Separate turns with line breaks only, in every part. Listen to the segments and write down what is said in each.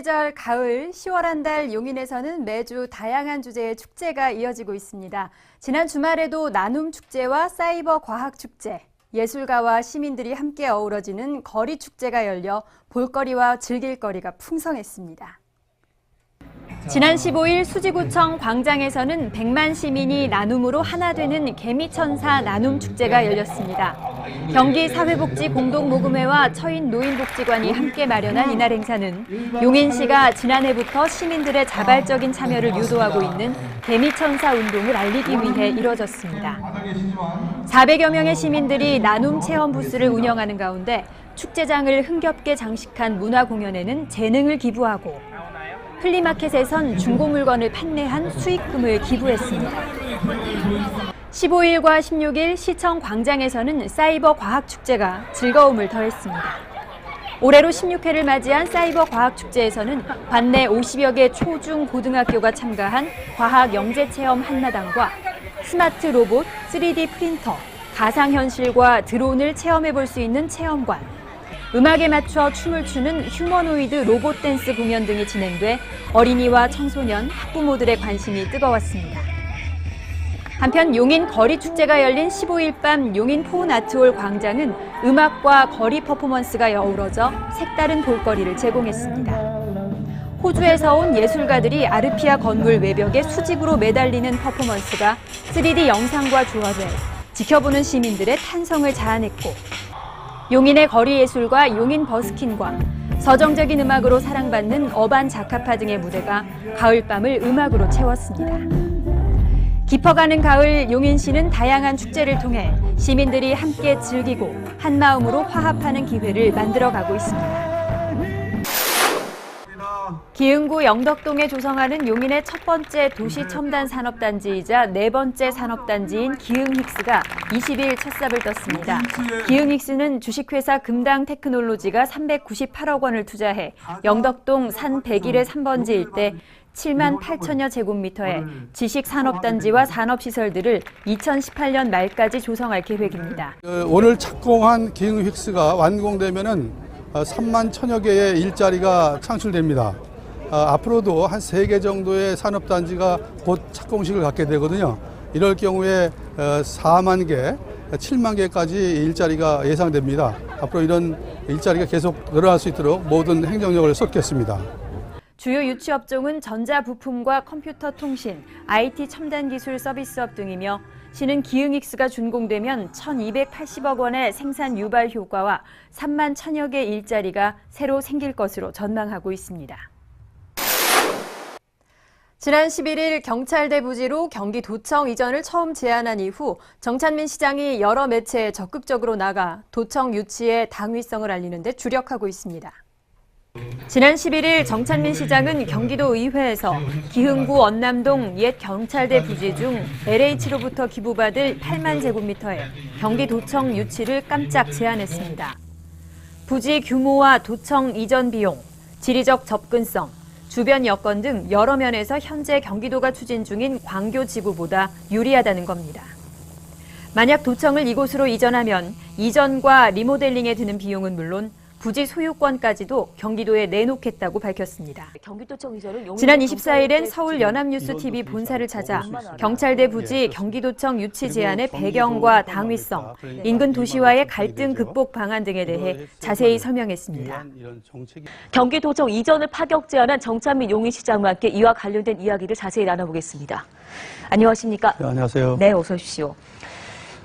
계절 가을 10월 한 달 용인에서는 매주 다양한 주제의 축제가 이어지고 있습니다. 지난 주말에도 나눔 축제와 사이버 과학 축제, 예술가와 시민들이 함께 어우러지는 거리 축제가 열려 볼거리와 즐길거리가 풍성했습니다. 지난 15일 수지구청 광장에서는 100만 시민이 나눔으로 하나 되는 개미천사 나눔 축제가 열렸습니다. 경기 사회복지 공동모금회와 처인 노인복지관이 함께 마련한 이날 행사는 용인시가 지난해부터 시민들의 자발적인 참여를 유도하고 있는 개미천사 운동을 알리기 위해 이뤄졌습니다. 400여 명의 시민들이 나눔 체험 부스를 운영하는 가운데 축제장을 흥겹게 장식한 문화 공연에는 재능을 기부하고 플리마켓에선 중고 물건을 판매한 수익금을 기부했습니다. 15일과 16일 시청 광장에서는 사이버 과학 축제가 즐거움을 더했습니다. 올해로 16회를 맞이한 사이버 과학 축제에서는 관내 50여 개 초중 고등학교가 참가한 과학 영재 체험 한마당과 스마트 로봇, 3D 프린터, 가상현실과 드론을 체험해 볼 수 있는 체험관, 음악에 맞춰 춤을 추는 휴머노이드 로봇 댄스 공연 등이 진행돼 어린이와 청소년, 학부모들의 관심이 뜨거웠습니다. 한편 용인 거리 축제가 열린 15일 밤 용인 포운 아트홀 광장은 음악과 거리 퍼포먼스가 어우러져 색다른 볼거리를 제공했습니다. 호주에서 온 예술가들이 아르피아 건물 외벽에 수직으로 매달리는 퍼포먼스가 3D 영상과 조합해 지켜보는 시민들의 탄성을 자아냈고 용인의 거리 예술과 용인 버스킹과 서정적인 음악으로 사랑받는 어반 자카파 등의 무대가 가을밤을 음악으로 채웠습니다. 깊어가는 가을 용인시는 다양한 축제를 통해 시민들이 함께 즐기고 한 마음으로 화합하는 기회를 만들어가고 있습니다. 기흥구 영덕동에 조성하는 용인의 첫 번째 도시 첨단 산업단지이자 네 번째 산업단지인 기흥힉스가 20일 첫 삽을 떴습니다. 기흥힉스는 주식회사 금당 테크놀로지가 398억 원을 투자해 영덕동 산 101의 3번지 일대 7만 8천여 제곱미터의 지식산업단지와 산업시설들을 2018년 말까지 조성할 계획입니다.
그 오늘 착공한 기흥 힉스가 완공되면 은 3만 천여 개의 일자리가 창출됩니다. 어, 앞으로도 한 세 개 정도의 산업단지가 곧 착공식을 갖게 되거든요. 이럴 경우에 4만 개, 7만 개까지 일자리가 예상됩니다. 앞으로 이런 일자리가 계속 늘어날 수 있도록 모든 행정력을 쏟겠습니다.
주요 유치 업종은 전자 부품과 컴퓨터 통신, IT 첨단 기술 서비스업 등이며 시는 기흥익스가 준공되면 1,280억 원의 생산 유발 효과와 3만 천여 개 일자리가 새로 생길 것으로 전망하고 있습니다. 지난 11일 경찰대 부지로 경기도청 이전을 처음 제안한 이후 정찬민 시장이 여러 매체에 적극적으로 나가 도청 유치의 당위성을 알리는 데 주력하고 있습니다. 지난 11일 정찬민 시장은 경기도 의회에서 기흥구 언남동 옛 경찰대 부지 중 LH로부터 기부받을 8만 제곱미터의 경기도청 유치를 깜짝 제안했습니다. 부지 규모와 도청 이전 비용, 지리적 접근성, 주변 여건 등 여러 면에서 현재 경기도가 추진 중인 광교 지구보다 유리하다는 겁니다. 만약 도청을 이곳으로 이전하면 이전과 리모델링에 드는 비용은 물론 부지 소유권까지도 경기도에 내놓겠다고 밝혔습니다. 지난 24일엔
경찰대
서울 연합뉴스 TV 본사를 찾아 경찰대 부지 경기도청 유치 제안의 배경과 당위성, 인근 도시와의 갈등 극복 방안 등에 대해 자세히 설명했습니다.
경기도청 이전을 파격 제안한 정찬민 용인시장과 함께 이와 관련된 이야기를 자세히 나눠보겠습니다. 안녕하십니까?
네, 안녕하세요.
네, 어서 오십시오.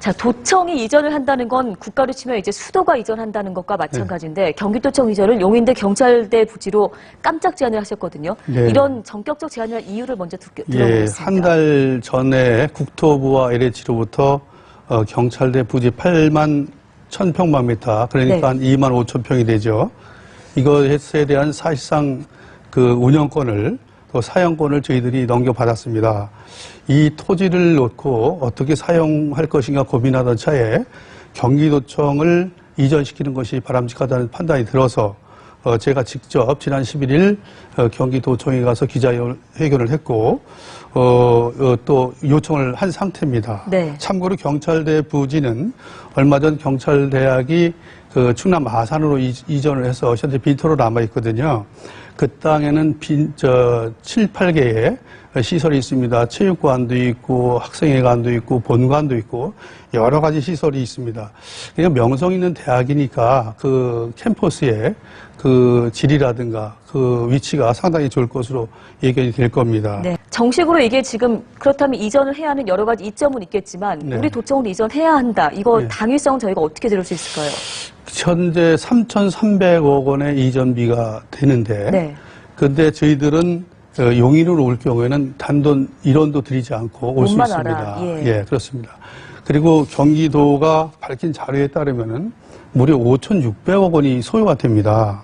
자, 도청이 이전을 한다는 건 국가로 치면 이제 수도가 이전한다는 것과 마찬가지인데 경기도청 이전을 용인대 경찰대 부지로 깜짝 제안을 하셨거든요.
네.
이런 전격적 제안을 한 이유를 먼저 듣,
예,
들어보겠습니다.
한달 전에 국토부와 LH로부터 어, 경찰대 부지 8만 1000평방미터, 그러니까
네.
한 2만 5천 평이 되죠. 이것에 대한 사실상 그 운영권을 또 사용권을 저희들이 넘겨받았습니다. 이 토지를 놓고 어떻게 사용할 것인가 고민하던 차에 경기도청을 이전시키는 것이 바람직하다는 판단이 들어서 어, 제가 직접 지난 11일 어, 경기도청에 가서 기자회견을 했고 어, 어, 또 요청을 한 상태입니다.
네.
참고로 경찰대 부지는 얼마 전 경찰대학이 그 충남 아산으로 이- 이전을 해서 현재 빈터로 남아 있거든요. 그 땅에는 빈, 저, 7, 8개의 시설이 있습니다. 체육관도 있고, 학생회관도 있고, 본관도 있고, 여러 가지 시설이 있습니다. 그냥 명성 있는 대학이니까 그 캠퍼스의 그 질이라든가 그 위치가 상당히 좋을 것으로 예견이 될 겁니다.
네. 정식으로 이게 지금 그렇다면 이전을 해야 하는 여러 가지 이점은 있겠지만
네.
우리 도청으로 이전해야 한다. 이거
네.
당위성 저희가 어떻게 들을 수 있을까요?
현재 3,300억 원의 이전비가 되는데,
네.
근데 저희들은 어, 용인으로 올 경우에는 단돈 1원도 들이지 않고 올 수 있습니다.
예.
예, 그렇습니다. 그리고 경기도가 밝힌 자료에 따르면은 무려 5,600억 원이 소요가 됩니다.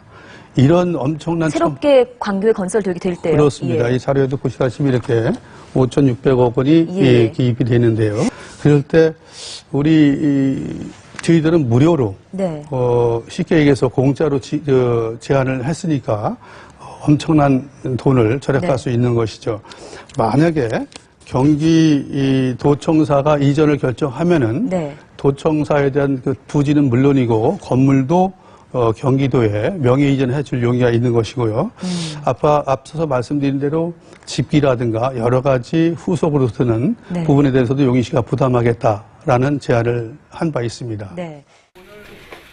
이런 엄청난 첨-
새롭게 광교에 건설되게 될 때요.
그렇습니다.
예.
이 자료에도 보시다시피 이렇게 5,600억 원이
예.
예, 기입이 되는데요. 그럴 때 우리 이, 저희들은 무료로
네.
어, 쉽게 얘기해서 공짜로 지, 저, 제안을 했으니까 어, 엄청난 돈을 절약할
네.
수 있는 것이죠. 만약에 경기 이 도청사가 이전을 결정하면은
네.
도청사에 대한 그 부지는 물론이고 건물도 어, 경기도에 명예 이전해 줄 용의가 있는 것이고요.
음.
아까 앞서서 말씀드린 대로 집기라든가 여러 가지 후속으로 드는
네.
부분에 대해서도 용인시가 부담하겠다라는 제안을 한 바 있습니다.
네.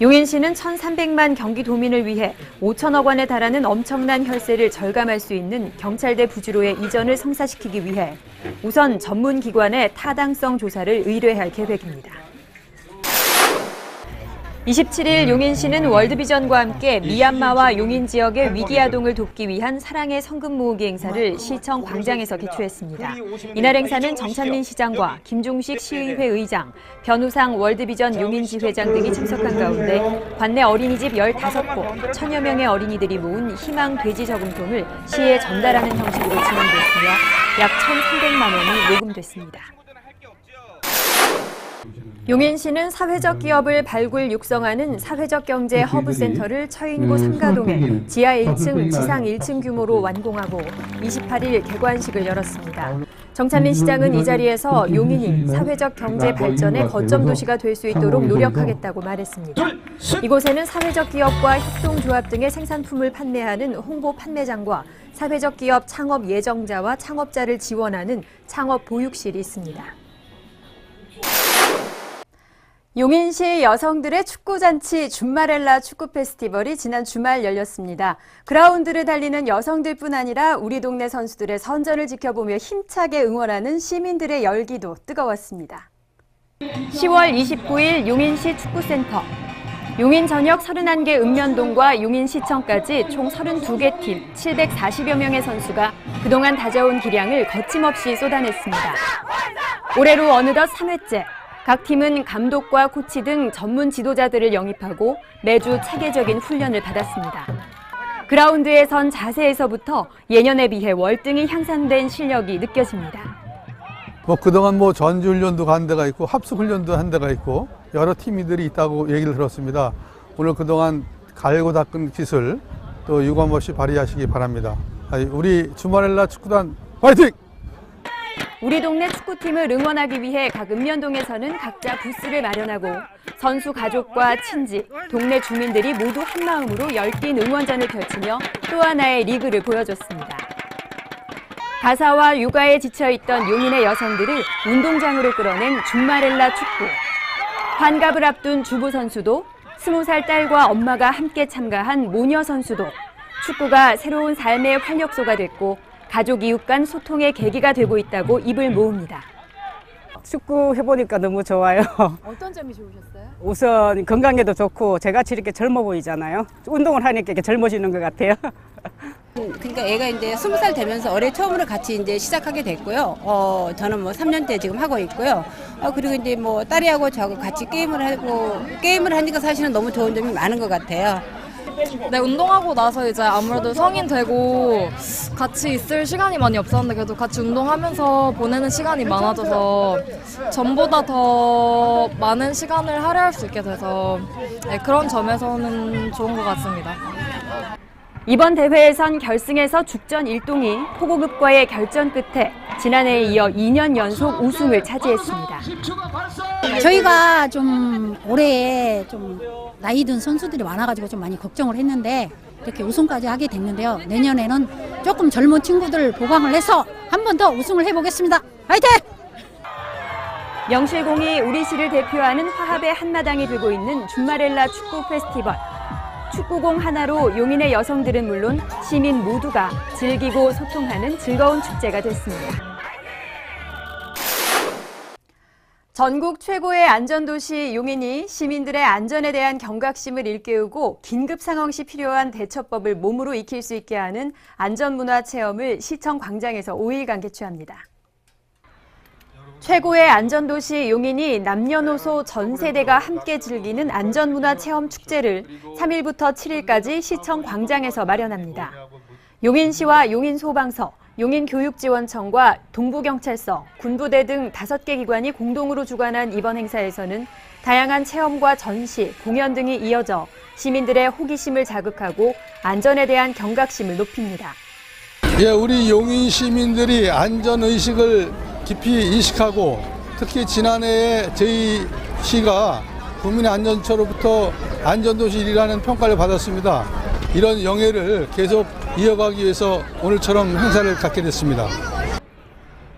용인시는 1,300만 경기도민을 위해 5천억 원에 달하는 엄청난 혈세를 절감할 수 있는 경찰대 부지로의 이전을 성사시키기 위해 우선 전문 기관의 타당성 조사를 의뢰할 계획입니다. 27일 용인시는 월드비전과 함께 미얀마와 용인 지역의 위기 아동을 돕기 위한 사랑의 성금 모으기 행사를 시청 광장에서 개최했습니다. 이날 행사는 정찬민 시장과 김종식 시의회 의장, 변우상 월드비전 용인지 회장 등이 참석한 가운데 관내 어린이집 15곳, 천여 명의 어린이들이 모은 희망 돼지 저금통을 시에 전달하는 형식으로 진행됐으며 약 1,300만 원이 모금됐습니다. 용인시는 사회적 기업을 발굴 육성하는 사회적 경제 허브 센터를 처인구 상가동에 지하 1층, 지상 1층 규모로 완공하고 28일 개관식을 열었습니다. 정찬민 시장은 이 자리에서 용인이 사회적 경제 발전의 거점 도시가 될 수 있도록 노력하겠다고 말했습니다. 이곳에는 사회적 기업과 협동조합 등의 생산품을 판매하는 홍보 판매장과 사회적 기업 창업 예정자와 창업자를 지원하는 창업 보육실이 있습니다. 용인시 여성들의 축구잔치 줌마렐라 축구 페스티벌이 지난 주말 열렸습니다. 그라운드를 달리는 여성들뿐 아니라 우리 동네 선수들의 선전을 지켜보며 힘차게 응원하는 시민들의 열기도 뜨거웠습니다. 10월 29일 용인시 축구센터. 용인 전역 31개 읍면동과 용인시청까지 총 32개 팀 740여 명의 선수가 그동안 다져온 기량을 거침없이 쏟아냈습니다. 올해로 어느덧 3회째 각 팀은 감독과 코치 등 전문 지도자들을 영입하고 매주 체계적인 훈련을 받았습니다. 그라운드에 선 자세에서부터 예년에 비해 월등히 향상된 실력이 느껴집니다.
뭐 그동안 뭐 전지 훈련도 간 데가 있고 합숙 훈련도 한 데가 있고 여러 팀들이 있다고 얘기를 들었습니다. 오늘 그동안 갈고 닦은 기술 또 유감없이 발휘하시기 바랍니다. 우리 주마렐라 축구단 화이팅!
우리 동네 축구팀을 응원하기 위해 각 읍면동에서는 각자 부스를 마련하고 선수 가족과 친지, 동네 주민들이 모두 한마음으로 열띤 응원전을 펼치며 또 하나의 리그를 보여줬습니다. 가사와 육아에 지쳐있던 용인의 여성들을 운동장으로 끌어낸 줌마렐라 축구. 환갑을 앞둔 주부 선수도 스무 살 딸과 엄마가 함께 참가한 모녀 선수도 축구가 새로운 삶의 활력소가 됐고 가족 이웃 간 소통의 계기가 되고 있다고 입을 모읍니다.
축구 해보니까 너무 좋아요.
어떤 점이 좋으셨어요?
우선 건강에도 좋고 제같이 이렇게 젊어 보이잖아요. 운동을 하니까 이렇게 젊어지는 것 같아요.
그러니까 애가 이제 스무 살 되면서 올해 처음으로 같이 이제 시작하게 됐고요. 어, 저는 뭐 3년째 지금 하고 있고요. 어, 그리고 이제 뭐 딸이하고 저하고 같이 게임을 하고 게임을 하니까 사실은 너무 좋은 점이 많은 것 같아요.
네, 운동하고 나서 이제 아무래도 성인 되고 같이 있을 시간이 많이 없었는데 그래도 같이 운동하면서 보내는 시간이 많아져서 전보다 더 많은 시간을 할애할 수 있게 돼서 네, 그런 점에서는 좋은 것 같습니다.
이번 대회에선 결승에서 죽전 일동이 포고급과의 결전 끝에 지난해에 이어 2년 연속 우승을 차지했습니다.
저희가 좀 올해 좀 나이 든 선수들이 많아가지고 좀 많이 걱정을 했는데 이렇게 우승까지 하게 됐는데요. 내년에는 조금 젊은 친구들 보강을 해서 한 번 더 우승을 해보겠습니다. 화이팅!
영실공이 우리 시를 대표하는 화합의 한마당이 되고 있는 준마렐라 축구 페스티벌. 축구공 하나로 용인의 여성들은 물론 시민 모두가 즐기고 소통하는 즐거운 축제가 됐습니다. 전국 최고의 안전도시 용인이 시민들의 안전에 대한 경각심을 일깨우고 긴급 상황 시 필요한 대처법을 몸으로 익힐 수 있게 하는 안전문화 체험을 시청 광장에서 5일간 개최합니다. 최고의 안전도시 용인이 남녀노소 전 세대가 함께 즐기는 안전문화 체험 축제를 3일부터 7일까지 시청 광장에서 마련합니다. 용인시와 용인소방서, 용인교육지원청과 동부경찰서, 군부대 등 5개 기관이 공동으로 주관한 이번 행사에서는 다양한 체험과 전시, 공연 등이 이어져 시민들의 호기심을 자극하고 안전에 대한 경각심을 높입니다.
예, 우리 용인 시민들이 안전 의식을 깊이 인식하고 특히 지난해에 저희 시가 국민의 안전처로부터 안전도시 1위라는 평가를 받았습니다. 이런 영예를 계속 이어가기 위해서 오늘처럼 행사를 갖게 됐습니다.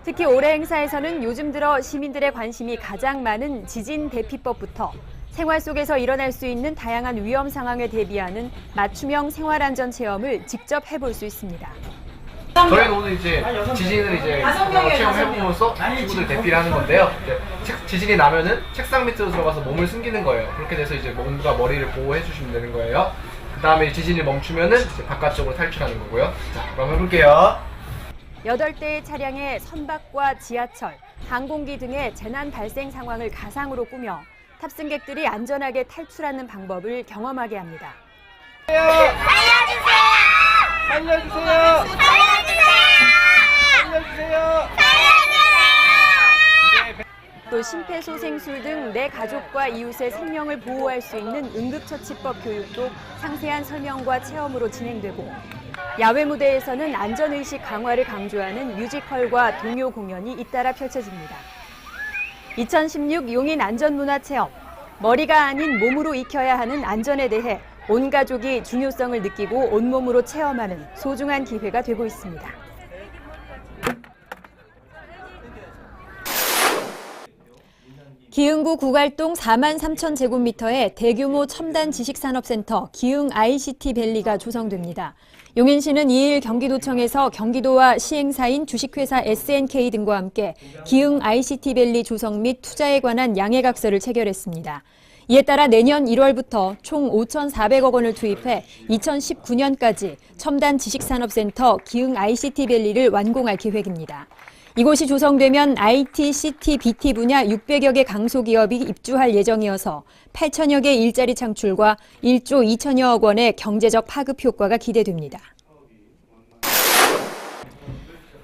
특히 올해 행사에서는 요즘 들어 시민들의 관심이 가장 많은 지진 대피법부터 생활 속에서 일어날 수 있는 다양한 위험 상황에 대비하는 맞춤형 생활 안전 체험을 직접 해볼 수 있습니다.
저희는 오늘 이제 지진을 이제 어, 체험해보면서 친구들 대피를 하는 건데요. 이제 책- 지진이 나면은 책상 밑으로 들어가서 몸을 숨기는 거예요. 그렇게 돼서 이제 몸과 머리를 보호해 주시면 되는 거예요. 그 다음에 지진이 멈추면은 이제 바깥쪽으로 탈출하는 거고요. 자, 그럼 해볼게요.
여덟 대의 차량에 선박과 지하철, 항공기 등의 재난 발생 상황을 가상으로 꾸며 탑승객들이 안전하게 탈출하는 방법을 경험하게 합니다.
살려주세요! 살려주세요!
또 심폐소생술 등 내 가족과 이웃의 생명을 보호할 수 있는 응급처치법 교육도 상세한 설명과 체험으로 진행되고 야외 무대에서는 안전의식 강화를 강조하는 뮤지컬과 동요 공연이 잇따라 펼쳐집니다. 2016 용인 안전문화체험 머리가 아닌 몸으로 익혀야 하는 안전에 대해 온 가족이 중요성을 느끼고 온몸으로 체험하는 소중한 기회가 되고 있습니다. 기흥구 구갈동 4만 3천 제곱미터의 대규모 첨단 지식산업센터 기흥 ICT 밸리가 조성됩니다. 용인시는 2일 경기도청에서 경기도와 시행사인 주식회사 SNK 등과 함께 기흥 ICT 밸리 조성 및 투자에 관한 양해각서를 체결했습니다. 이에 따라 내년 1월부터 총 5,400억 원을 투입해 2019년까지 첨단 지식산업센터 기흥 ICT 밸리를 완공할 계획입니다. 이곳이 조성되면 IT, CT, BT 분야 600여 개 강소기업이 입주할 예정이어서 8천여 개 일자리 창출과 1조 2천여억 원의 경제적 파급 효과가 기대됩니다.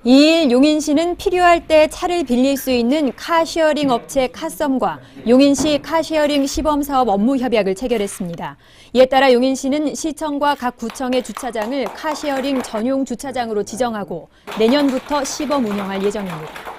2일 용인시는 필요할 때 차를 빌릴 수 있는 카쉐어링 업체 카썸과 용인시 카쉐어링 시범사업 업무 협약을 체결했습니다. 이에 따라 용인시는 시청과 각 구청의 주차장을 카쉐어링 전용 주차장으로 지정하고 내년부터 시범 운영할 예정입니다.